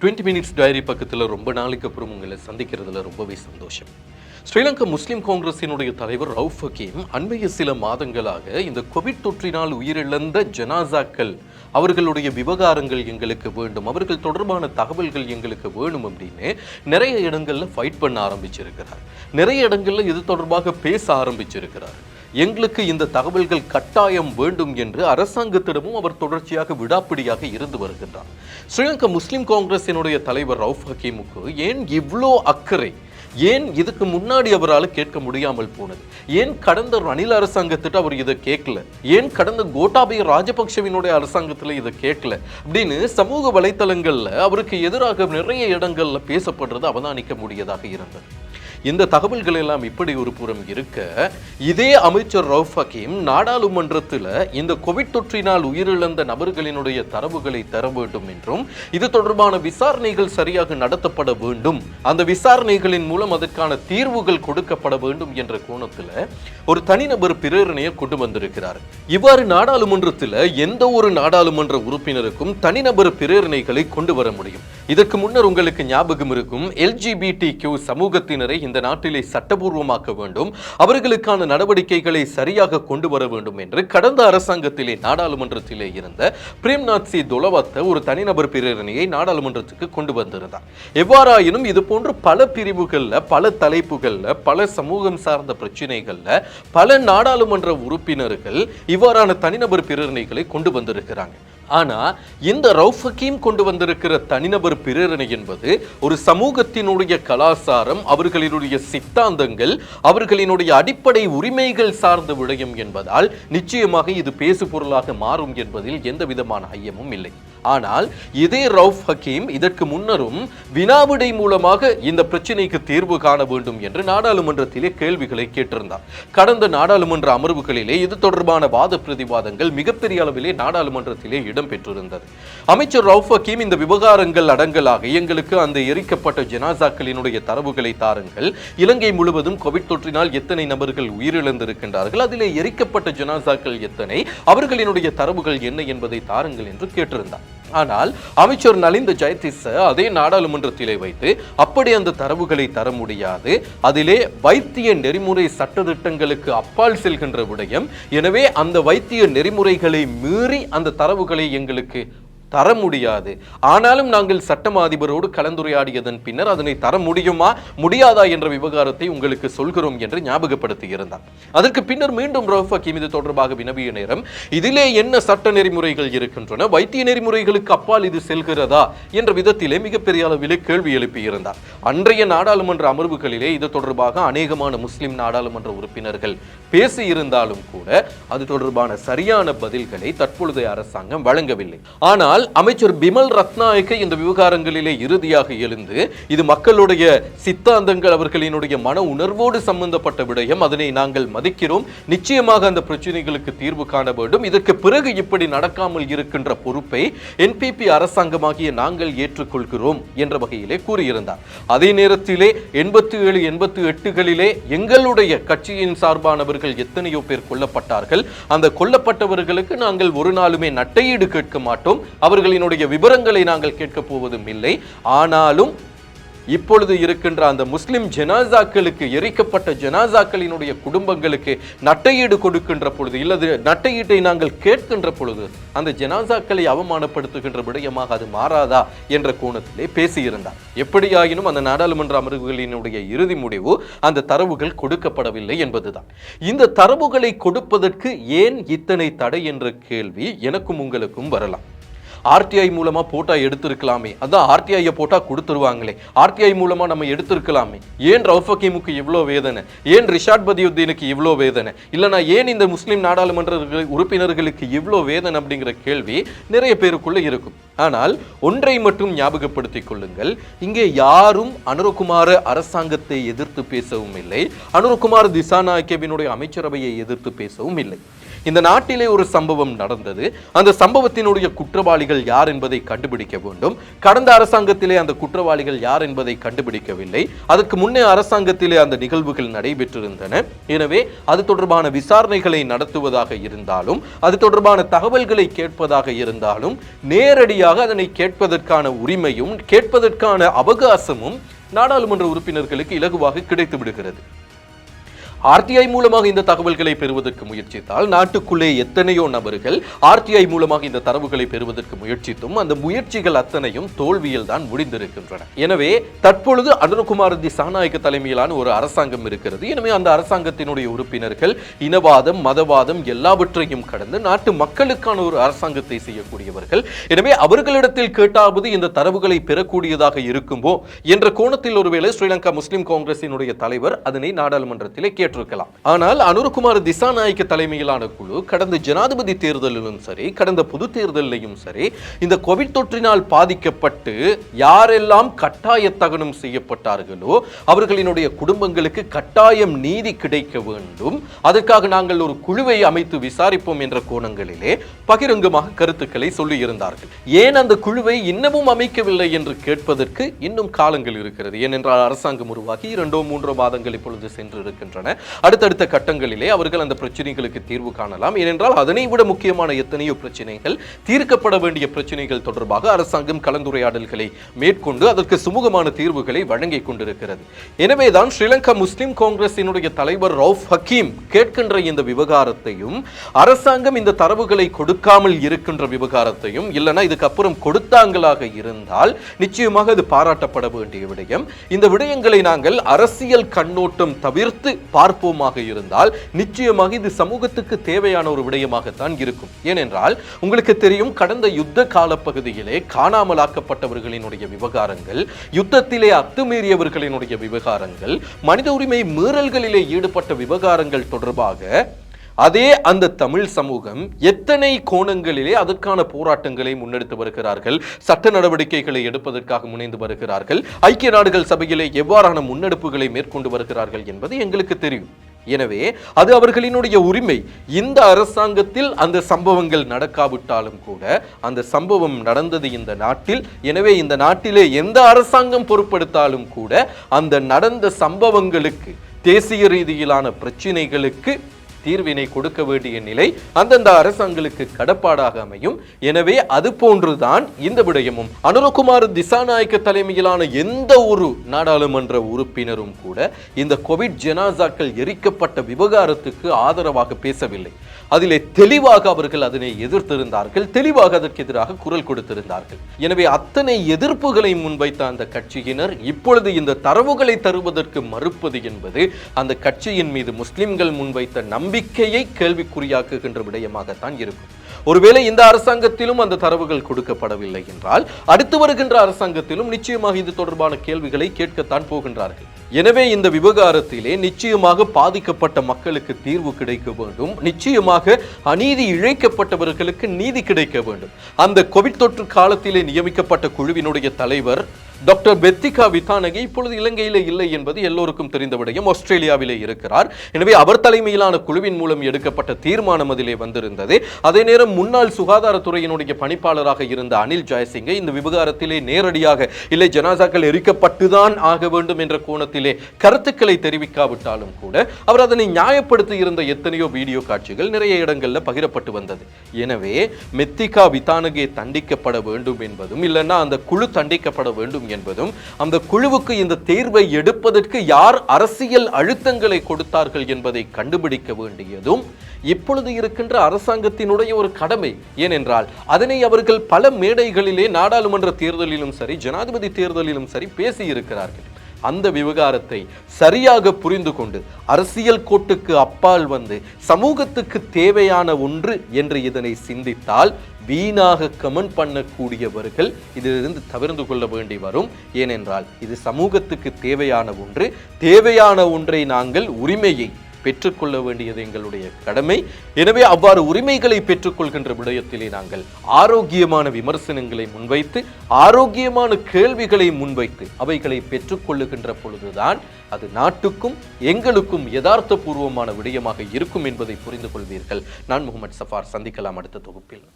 Twenty minutes diary பக்கத்தில் ரொம்ப நாளைக்கு அப்புறம் உங்களை சந்திக்கிறதுல ரொம்பவே சந்தோஷம். ஸ்ரீலங்கா முஸ்லீம் காங்கிரஸினுடைய தலைவர் ரவுஃப் ஹக்கீம் அண்மைய சில மாதங்களாக இந்த கோவிட் தொற்றினால் உயிரிழந்த ஜனாசாக்கள் அவர்களுடைய விவகாரங்கள் எங்களுக்கு வேண்டும் அவர்கள் தொடர்பான தகவல்கள் எங்களுக்கு வேணும் அப்படின்னு நிறைய இடங்களில் ஃபைட் பண்ண ஆரம்பிச்சிருக்கிறார். நிறைய இடங்களில் இது தொடர்பாக பேச ஆரம்பிச்சிருக்கிறார். எங்களுக்கு இந்த தகவல்கள் கட்டாயம் வேண்டும் என்று அரசாங்கத்திடமும் அவர் தொடர்ச்சியாக விடாப்பிடியாக இருந்து வருகின்றார். ஸ்ரீலங்கா முஸ்லிம் காங்கிரசினுடைய தலைவர் ரவுஃப் ஹக்கீமுக்கு ஏன் இவ்வளோ அக்கறை? ஏன் இதுக்கு முன்னாடி அவரால் கேட்க முடியாமல் போனது? ஏன் கடந்த ரணில் அரசாங்கத்திட்ட அவர் இதை கேட்கல? ஏன் கடந்த கோட்டாபய ராஜபக்சவினுடைய அரசாங்கத்துல இதை கேட்கல? அப்படின்னு சமூக வலைத்தளங்களில் அவருக்கு எதிராக நிறைய இடங்கள்ல பேசப்படுறது அவதானிக்க முடியதாக இருந்தது. இந்த தகவல்கள் எல்லாம் இப்படி ஒரு புறம் இருக்க இதே அமைச்சர் ரவுஃப் ஹக்கீம் நாடாளுமன்றத்தில் இந்த கோவிட் தொற்றினால் உயிரிழந்த நபர்களினுடைய தரவுகளை தர வேண்டும் என்றும் இது தொடர்பான விசாரணைகள் சரியாக நடத்தப்பட வேண்டும். அந்த விசாரணைகளின் மூலம் அதற்கான தீர்வுகள் கொடுக்கப்பட வேண்டும் என்ற கோணத்தில் ஒரு தனிநபர் பிரேரணையை கொண்டு வந்திருக்கிறார். இவ்வாறு நாடாளுமன்றத்தில் எந்த ஒரு நாடாளுமன்ற உறுப்பினருக்கும் தனிநபர் பிரேரணைகளை கொண்டு வர முடியும். இதற்கு முன்னர் உங்களுக்கு ஞாபகம் இருக்கும் எல்ஜிபிடி கியூ சமூகத்தினரை இந்த நாட்டிலே சட்டபூர்வமாக்க வேண்டும் அவர்களுக்கான நடவடிக்கைகளை சரியாக கொண்டு வர வேண்டும் என்று கடந்த அரசாங்கத்திலே நாடாளுமன்றத்திலே இருந்த பிரேம்நாத் சி தொலவத்த ஒரு தனிநபர் பிரேரணையை நாடாளுமன்றத்துக்கு கொண்டு வந்திருந்தார். எவ்வாறாயினும் இது போன்று பல பிரிவுகளில் பல தலைப்புகளில் பல சமூகம் சார்ந்த பிரச்சனைகளில் பல நாடாளுமன்ற உறுப்பினர்கள் இவ்வாறான தனிநபர் பிரேரணைகளை கொண்டு வந்திருக்கிறாங்க. ஆனால் இந்த ரவுஃப் ஹக்கீம் கொண்டு வந்திருக்கிற தனிநபர் பிரேரணை என்பது ஒரு சமூகத்தினுடைய கலாச்சாரம் அவர்களினுடைய சித்தாந்தங்கள் அவர்களினுடைய அடிப்படை உரிமைகள் சார்ந்த விடயம் என்பதால் நிச்சயமாக இது பேசு பொருளாக மாறும் என்பதில் எந்த விதமான ஐயமும் இல்லை. ஆனால் இதே ரவுஃப் ஹக்கீம் இதற்கு முன்னரும் வினாவிடை மூலமாக இந்த பிரச்சினைக்கு தீர்வு காண வேண்டும் என்று நாடாளுமன்றத்திலே கேள்விகளை கேட்டிருந்தார். கடந்த நாடாளுமன்ற அமர்வுகளிலே இது தொடர்பான வாத பிரதிவாதங்கள் மிகப்பெரிய அளவிலே நாடாளுமன்றத்திலே இடம்பெற்றிருந்தது. அமைச்சர் ரவுஃப் ஹக்கீம் இந்த விவகாரங்கள் அடங்கலாக எங்களுக்கு அந்த எரிக்கப்பட்ட ஜனாசாக்களினுடைய தரவுகளை தாருங்கள். இலங்கை முழுவதும் கோவிட் தொற்றினால் எத்தனை நபர்கள் உயிரிழந்திருக்கின்றார்கள்? அதிலே எரிக்கப்பட்ட ஜனாசாக்கள் எத்தனை? அவர்களினுடைய தரவுகள் என்ன என்பதை தாருங்கள் என்று கேட்டிருந்தார். ஆனால் அமைச்சர் நலிந்த ஜெயதிஸ அதே நாடாளுமன்றத்திலே வைத்து அப்படி அந்த தரவுகளை தர முடியாது. அதிலே வைத்திய நெறிமுறை சட்டதிட்டங்களுக்கு அப்பால் செல்கின்ற விடயம். எனவே அந்த வைத்திய நெறிமுறைகளை மீறி அந்த தரவுகளை எங்களுக்கு தர முடியாது. ஆனாலும் நாங்கள் சட்டமா அதிபரோடு கலந்துரையாடியதன் பின்னர் அதனை தர முடியுமா முடியாதா என்ற விவகாரத்தை உங்களுக்கு சொல்கிறோம் என்று ஞாபகப்படுத்தியிருந்தார். அதற்கு பின்னர் மீண்டும் ரவுஃப் ஹக்கீம் இது தொடர்பாக வினவிய நேரம் இதிலே என்ன சட்ட நெறிமுறைகள் இருக்கின்றன வைத்திய நெறிமுறைகளுக்கு அப்பால் இது செல்கிறதா என்ற விதத்திலே மிகப்பெரிய அளவிலே கேள்வி எழுப்பியிருந்தார். அன்றைய நாடாளுமன்ற அமர்வுகளிலே இது தொடர்பாக அநேகமான முஸ்லிம் நாடாளுமன்ற உறுப்பினர்கள் பேசி இருந்தாலும் கூட அது தொடர்பான சரியான பதில்களை தற்பொழுதைய அரசாங்கம் வழங்கவில்லை. ஆனால் ஆனால் அமைச்சர் பிமல் ரத்நாயக்க இந்த விவகாரங்களிலே இறுதியாக எழுந்து இது மக்களுடைய சித்தாந்தங்கள் அவர்களினுடைய மன உணர்வோடு சம்பந்தப்பட்ட விடயம் அதனை நாங்கள் மதிக்கிறோம். நிச்சயமாக அந்த பிரச்சனைகளுக்கு தீர்வு காண வேண்டும். இதற்கு பிறகு இப்படி நடக்காமல் இருக்கின்ற பொறுப்பை என்பிபி அரசாங்கமாகிய நாங்கள் ஏற்றுக்கொள்கிறோம் என்ற வகையிலே கூறியிருந்தார். அதே நேரத்திலே எண்பத்தி ஏழு எண்பத்தி எட்டுகளிலே எங்களுடைய கட்சியின் சார்பானவர்கள் எத்தனையோ பேர் கொல்லப்பட்டார்கள். அந்த கொல்லப்பட்டவர்களுக்கு நாங்கள் ஒரு நாளுமே நட்டையீடு கேட்க மாட்டோம். அவர்களினுடைய விவரங்களை நாங்கள் கேட்கப் போவதும் இல்லை. ஆனாலும் இப்பொழுது இருக்கின்ற அந்த முஸ்லிம் ஜனாசாக்களுக்கு எரிக்கப்பட்ட ஜனாசாக்களினுடைய குடும்பங்களுக்கு நட்டையீடு கொடுக்கின்ற பொழுது இல்லது நட்டையீட்டை நாங்கள் கேட்கின்ற பொழுது அந்த ஜனாசாக்களை அவமானப்படுத்துகின்ற விடயமாக அது மாறாதா என்ற கோணத்திலே பேசியிருந்தார். எப்படியாயினும் அந்த நாடாளுமன்ற அமர்வுகளினுடைய இறுதி முடிவு அந்த தரவுகள் கொடுக்கப்படவில்லை என்பதுதான். இந்த தரவுகளை கொடுப்பதற்கு ஏன் இத்தனை தடை என்ற கேள்வி எனக்கும் உங்களுக்கும் வரலாம். ஆர்டிஐ மூலமாக போட்டால் எடுத்திருக்கலாமே. அதான் ஆர்டிஐயை போட்டால் கொடுத்துருவாங்களே. ஆர்டிஐ மூலமாக நம்ம எடுத்திருக்கலாமே. ஏன் ரவுஃப் ஹக்கீமுக்கு இவ்வளோ வேதனை? ஏன் ரிஷாட் பதியுத்தீனுக்கு இவ்வளோ வேதனை? இல்லைனா ஏன் இந்த முஸ்லீம் நாடாளுமன்ற உறுப்பினர்களுக்கு இவ்வளோ வேதனை அப்படிங்கிற கேள்வி நிறைய பேருக்குள்ளே இருக்கும். ஆனால் ஒன்றை மட்டும் ஞாபகப்படுத்திக் கொள்ளுங்கள். இங்கே யாரும் அனுரகுமார அரசாங்கத்தை எதிர்த்து பேசவும் இல்லை. அனுரகுமார் திசாநாயக்கேவினுடைய அமைச்சரவையை எதிர்த்து பேசவும் இல்லை. இந்த நாட்டிலே ஒரு சம்பவம் நடந்தது. அந்த சம்பவத்தினுடைய குற்றவாளிகள் குற்றவாளிகள் யார் என்பதை கண்டுபிடிக்க வேண்டும். கடந்த அரசாங்கத்திலே அந்த குற்றவாளிகள் யார் என்பதை கண்டுபிடிக்கவில்லை. அதற்கு முன்னே அரசாங்கத்திலே அந்த நிகழ்வுகள் நடைபெற்றிருந்தன. எனவே அது தொடர்பான விசாரணைகளை நடத்துவதாக இருந்தாலும் அது தொடர்பான தகவல்களை கேட்பதாக இருந்தாலும் நேரடியாக அதனை கேட்பதற்கான உரிமையும் கேட்பதற்கான அவகாசமும் நாடாளுமன்ற உறுப்பினர்களுக்கு இலகுவாக கிடைத்து விடுகிறது. ஆர்டிஐ மூலமாக இந்த தகவல்களை பெறுவதற்கு முயற்சித்தால் நாட்டுக்குள்ளே எத்தனையோ நபர்கள் ஆர்டிஐ மூலமாக இந்த தரவுகளை பெறுவதற்கு முயற்சித்தும் அந்த முயற்சிகள் அத்தனையும் தோல்வியில் தான் முடிந்திருக்கின்றன. எனவே தற்பொழுது அனுரகுமார் திசாநாயக்க தலைமையிலான ஒரு அரசாங்கம் இருக்கிறது. எனவே அந்த அரசாங்கத்தினுடைய உறுப்பினர்கள் இனவாதம் மதவாதம் எல்லாவற்றையும் கடந்து நாட்டு மக்களுக்கான ஒரு அரசாங்கத்தை செய்யக்கூடியவர்கள். எனவே அவர்களிடத்தில் கேட்டாவது இந்த தரவுகளை பெறக்கூடியதாக இருக்குமோ? என்ற கோணத்தில் ஒருவேளை ஸ்ரீலங்கா முஸ்லிம் காங்கிரசினுடைய தலைவர் அதனை நாடாளுமன்றத்திலே பங்கேற்றிருக்கலாம் ஆனால் அனுரகுமார் திசாநாயக்க தலைமையிலான குழு கடந்த ஜனாதிபதி தேர்தலிலும் சரி கடந்த பொது தேர்தலிலும் சரி இந்த கோவிட் தொற்றினால் பாதிக்கப்பட்டு யாரெல்லாம் கட்டாய தகனம் செய்யப்பட்டார்களோ அவர்களினுடைய குடும்பங்களுக்கு கட்டாயம் நீதி கிடைக்க வேண்டும். அதற்காக நாங்கள் ஒரு குழுவை அமைத்து விசாரிப்போம் என்ற கோணங்களிலே பகிரங்கமாக கருத்துக்களை சொல்லியிருந்தார்கள். ஏன் அந்த குழுவை இன்னமும் அமைக்கவில்லை என்று கேட்பதற்கு இன்னும் காலங்கள் இருக்கிறது. ஏனென்றால் அரசாங்கம் உருவாகி இரண்டோ மூன்றோ மாதங்கள் இப்பொழுது சென்று இருக்கின்றன அடுத்தடுத்த கட்டங்களிலே அவர்கள் அந்த பிரச்சனைகளுக்கு தீர்வு காணலாம். ஏனென்றால் அதனை விட முக்கியமான எத்தனையோ பிரச்சனைகள் தீர்க்கப்பட வேண்டிய பிரச்சனைகள் தொடர்பாக அரசாங்கம் கலந்துரையாடல்களை மேற்கொண்டு அதற்கு சுமூகமான தீர்வுகளை வழங்கிக் கொண்டிருக்கிறது. எனவேதான் ஸ்ரீலங்கா முஸ்லிம் காங்கிரசினுடைய தலைவர் ரவுஃப் ஹக்கீம் கேட்கின்ற இந்த விவகாரத்தையும் அரசாங்கம் இந்த தரவுகளை கொடுக்காமல் இருக்கின்ற விவகாரத்தையும் இல்லைனா இதுக்கப்புறம் கொடுத்தாங்களாக இருந்தால் நிச்சயமாக அது பாராட்டப்பட வேண்டிய விடயம். இந்த விடயங்களை நாங்கள் அரசியல் கண்ணோட்டம் தவிர்த்து பார்க்க பார்ப்போமாக இருந்தால் நிச்சயமாக இது சமூகத்துக்கு தேவையான ஒரு விடயமாகத்தான் இருக்கும். ஏனென்றால் உங்களுக்கு தெரியும் கடந்த யுத்த கால பகுதியிலே காணாமலாக்கப்பட்டவர்களினுடைய விவகாரங்கள் யுத்தத்திலே அத்துமீறியவர்களினுடைய விவகாரங்கள் மனித உரிமை மீறல்களிலே ஈடுபட்ட விவகாரங்கள் தொடர்பாக அதே அந்த தமிழ் சமூகம் எத்தனை கோணங்களிலே அதற்கான போராட்டங்களை முன்னெடுத்து வருகிறார்கள்? சட்ட நடவடிக்கைகளை எடுப்பதற்காக முனைந்து வருகிறார்கள்? ஐக்கிய நாடுகள் சபையிலே எவ்வாறான முன்னெடுப்புகளை மேற்கொண்டு வருகிறார்கள் என்பது எங்களுக்கு தெரியும். எனவே அது அவர்களினுடைய உரிமை. இந்த அரசாங்கத்தில் அந்த சம்பவங்கள் நடக்காவிட்டாலும் கூட அந்த சம்பவம் நடந்தது இந்த நாட்டில். எனவே இந்த நாட்டிலே எந்த அரசாங்கம் பொருட்படுத்தாலும் கூட அந்த நடந்த சம்பவங்களுக்கு தேசிய ரீதியிலான பிரச்சினைகளுக்கு தீர்வினை கொடுக்க வேண்டிய நிலை அந்தந்த அரசாங்களுக்கு கடப்பாடாக அமையும். எனவே அது போன்றுதான் இந்த விடயமும். அனுரகுமார் திசாநாயக்க தலைமையிலான எந்த ஒரு நாடாளுமன்ற உறுப்பினரும் கூட இந்த கோவிட் ஜனாசாக்கள் எரிக்கப்பட்ட விவகாரத்துக்கு ஆதரவாக பேசவில்லை. அதிலே தெளிவாக அவர்கள் அதனை எதிர்த்திருந்தார்கள். தெளிவாக அதற்கு எதிராக குரல் கொடுத்திருந்தார்கள். எனவே அத்தனை எதிர்ப்புகளை முன்வைத்த அந்த கட்சியினர் இப்பொழுது இந்த தரவுகளை தருவதற்கு மறுப்பது என்பது அந்த கட்சியின் மீது முஸ்லிம்கள் முன்வைத்த நம்பிக்கையை கேள்விக்குறியாக்குகின்ற விடயமாகத்தான் இருக்கும். ஒருவேளை இந்த அரசாங்கத்திலும் அந்த தரவுகள் கொடுக்கப்படவில்லை என்றால் அடுத்து வருகின்ற அரசாங்கத்திலும் நிச்சயமாக இது தொடர்பான கேள்விகளை கேட்கத்தான் போகின்றார்கள். எனவே இந்த விவகாரத்திலே நிச்சயமாக பாதிக்கப்பட்ட மக்களுக்கு தீர்வு கிடைக்க வேண்டும். நிச்சயமாக அநீதி இழைக்கப்பட்டவர்களுக்கு நீதி கிடைக்க வேண்டும். அந்த கோவிட் தொற்று காலத்திலே நியமிக்கப்பட்ட குழுவினுடைய தலைவர் டாக்டர் பெத்திகா வித்தானகி இப்பொழுது இலங்கையில் இல்லை என்பது எல்லோருக்கும் தெரிந்த விடயம். ஆஸ்திரேலியாவிலே இருக்கிறார். எனவே அவர் தலைமையிலான குழுவின் மூலம் எடுக்கப்பட்ட தீர்மானம் அதிலே வந்திருந்தது. அதே நேரம் முன்னாள் சுகாதாரத்துறையினுடைய பணிப்பாளராக இருந்த அனில் ஜெயசிங்கை இந்த விவகாரத்திலே நேரடியாக இல்லை ஜனாசாக்கள் எரிக்கப்பட்டுதான் ஆக வேண்டும் என்ற கோணத்திலே கருத்துக்களை தெரிவிக்காவிட்டாலும் கூட அவர் அதனை நியாயப்படுத்தி இருந்த எத்தனையோ வீடியோ காட்சிகள் நிறைய இடங்களில் பகிரப்பட்டு வந்தது. எனவே மெத்திகா வித்தானகே தண்டிக்கப்பட வேண்டும் என்பதும் இல்லைன்னா அந்த குழு தண்டிக்கப்பட வேண்டும் என்பதும் அந்த குழுவுக்கு இந்த தேர்வை எடுப்பதற்கு யார் அரசியல் அழுத்தங்களை கொடுத்தார்கள் என்பதை கண்டுபிடிக்க வேண்டியதும் இப்பொழுது இருக்கின்ற அரசாங்கத்தினுடைய ஒரு கடமை. ஏனென்றால் அதனை அவர்கள் பல மேடைகளிலே நாடாளுமன்ற தேர்தலிலும் சரி ஜனாதிபதி தேர்தலிலும் சரி பேசி இருக்கிறார்கள் அந்த விவகாரத்தை சரியாக புரிந்து கொண்டு அரசியல் கோட்டுக்கு அப்பால் வந்து சமூகத்துக்கு தேவையான ஒன்று என்று இதனை சிந்தித்தால் வீணாக கமெண்ட் பண்ணக்கூடியவர்கள் இதிலிருந்து தவிர்ந்து கொள்ள வேண்டி வரும். ஏனென்றால் இது சமூகத்துக்கு தேவையான ஒன்று. தேவையான ஒன்றை நாங்கள் உரிமையை பெற்றுக்கொள்ள வேண்டியது எங்களுடைய கடமை. எனவே அவ்வாறு உரிமைகளை பெற்றுக்கொள்கின்ற விடயத்திலே நாங்கள் ஆரோக்கியமான விமர்சனங்களை முன்வைத்து ஆரோக்கியமான கேள்விகளை முன்வைத்து அவைகளை பெற்றுக்கொள்ளுகின்ற பொழுதுதான் அது நாட்டுக்கும் எங்களுக்கும் யதார்த்தபூர்வமான விடயமாக இருக்கும் என்பதை புரிந்து கொள்வீர்கள். நான் முகமது சஃபார். சந்திக்கலாம் அடுத்த தொகுப்பில்.